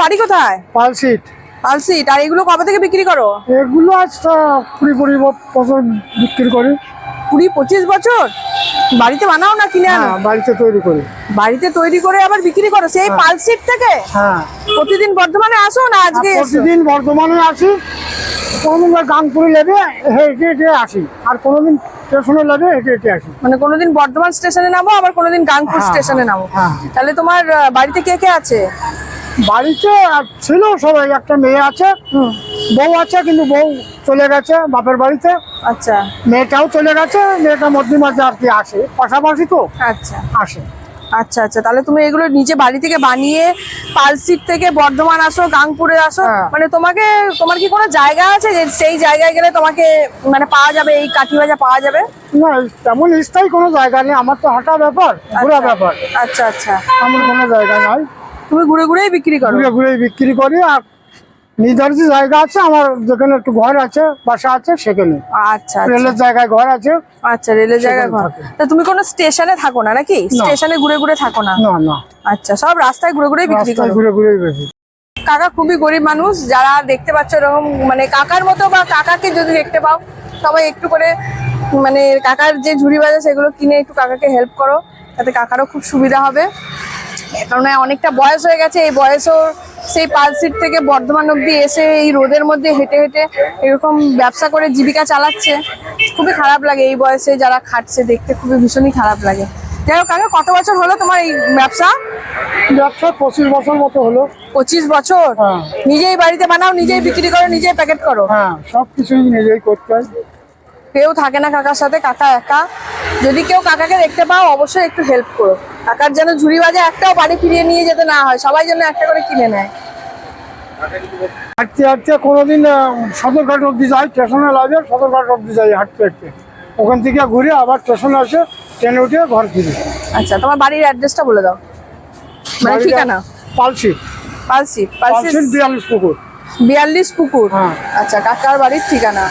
বাড়ি কোথায়? পালসিট। পালসিট। আর এগুলো কবে থেকে বিক্রি করো? এগুলো আজ কুড়ি কুড়ি বছর বিক্রি করি। কুড়ি পঁচিশ বছর? বাড়িতে বানাও না কিনে আনো? হ্যাঁ বাড়িতে তৈরি করি। বাড়িতে তৈরি করে আবার বিক্রি করো? সেই পালসিট থেকে? হ্যাঁ। প্রতিদিন বর্ধমানে আসো না আজকে? প্রতিদিন বর্ধমানে আসি। কোনোদিন গাংপুরে লেবে হেঁটে হেঁটে আসি। আর কোনোদিন স্টেশনে লেবে হেঁটে হেঁটে আসি। মানে কোনোদিন বর্ধমান স্টেশনে নামো আবার কোনোদিন গাংপুর হ্যাঁ, স্টেশনে নামো। হ্যাঁ। তাহলে তোমার বাড়িতে কে কে আছে? বাড়িতে ছিল সবাই একটা মেয়ে আছে বউ আছে কিন্তু বউ চলে গেছে বাপের বাড়িতে। আচ্ছা। মেয়েটাও চলে গেছে মেয়েটা মধ্যে মাঝে আর কি আসে পাশাপাশি তো আচ্ছা। আসে। আচ্ছা আচ্ছা তাহলে তুমি এগুলো নিজে বাড়ি থেকে বানিয়ে পালসিট থেকে বর্ধমান আসো গাংপুরে আসো হ্যাঁ। মানে তোমাকে তোমার কি কোনো জায়গা আছে যে সেই জায়গায় গেলে তোমাকে মানে পাওয়া যাবে এই কাঠি ভাজা পাওয়া যাবে? না তেমন স্থায়ী কোনো জায়গা নেই আমার তো হাঁটা ব্যাপার ঘোরা আচ্ছা। ব্যাপার। আচ্ছা আচ্ছা। আমার কোনো জায়গা নাই। তুমি ঘুরে ঘুরেই বিক্রি করো? ঘুরে ঘুরে বিক্রি করি আর নির্ধারিত জায়গা আছে আমার যেখানে একটু ঘর আছে বাসা আছে সেখানে। আচ্ছা আচ্ছা। রেলের জায়গায় ঘর আছে। আচ্ছা রেলের জায়গায় ঘর। তা তুমি কোনো স্টেশনে থাকো না নাকি? স্টেশনে ঘুরে ঘুরে থাকো না? না না। আচ্ছা সব রাস্তায় ঘুরে ঘুরে বিক্রি করো। ঘুরে ঘুরে বেশি। কাকা খুবই গরিব মানুষ যারা দেখতে পাচ্ছ এরকম মানে কাকার মতো বা কাকাকে যদি দেখতে পাও সবাই একটু করে মানে কাকার যে ঝুড়ি বাজে সেগুলো কিনে একটু কাকাকে হেল্প করো তাতে কাকারও খুব সুবিধা হবে। কারণ অনেকটা বয়স হয়ে গেছে এই বয়সও সেই পালসিট থেকে বর্ধমান অব্দি এসে এই রোদের মধ্যে হেঁটে হেঁটে এরকম ব্যবসা করে জীবিকা চালাচ্ছে। খুবই খারাপ লাগে এই বয়সে যারা খাটছে দেখতে খুবই ভীষণই খারাপ লাগে। যাই হোক কাকা কত বছর হলো তোমার এই ব্যবসা? ব্যবসা পঁচিশ বছর মতো হলো। পঁচিশ বছর? হ্যাঁ। নিজেই বাড়িতে বানাও নিজেই বিক্রি করো নিজেই প্যাকেট করো? হ্যাঁ সব কিছুই নিজেই করতে হয়। কেউ থাকে না কাকার সাথে কাকা একা। যদি কেউ কাকাকে দেখতে পাও অবশ্যই একটু হেল্প করো। কাকার যেন ঝুড়ি বাজে একটাও বাড়ি ফিরিয়ে নিয়ে যেতে না হয়। সবাই যেন একটা করে কিনে নেয়। হাঁটতে হাঁটতে কোনোদিন সদরঘাট অব্দি যাই স্টেশনে লাগে সদরঘাট অব্দি যাই হাঁটতে হাঁটতে। ওখান থেকে ঘুরে আবার স্টেশনে আসে ট্রেনে উঠে ঘর ফিরি। আচ্ছা তোমার বাড়ির অ্যাড্রেসটা বলে দাও। মানে ঠিকানা? পালসি। পালসি পালসি বিয়াল্লিশ পুকুর। বিয়াল্লিশ পুকুর। হ্যাঁ। আচ্ছা কাকার বাড়ির ঠিকানা।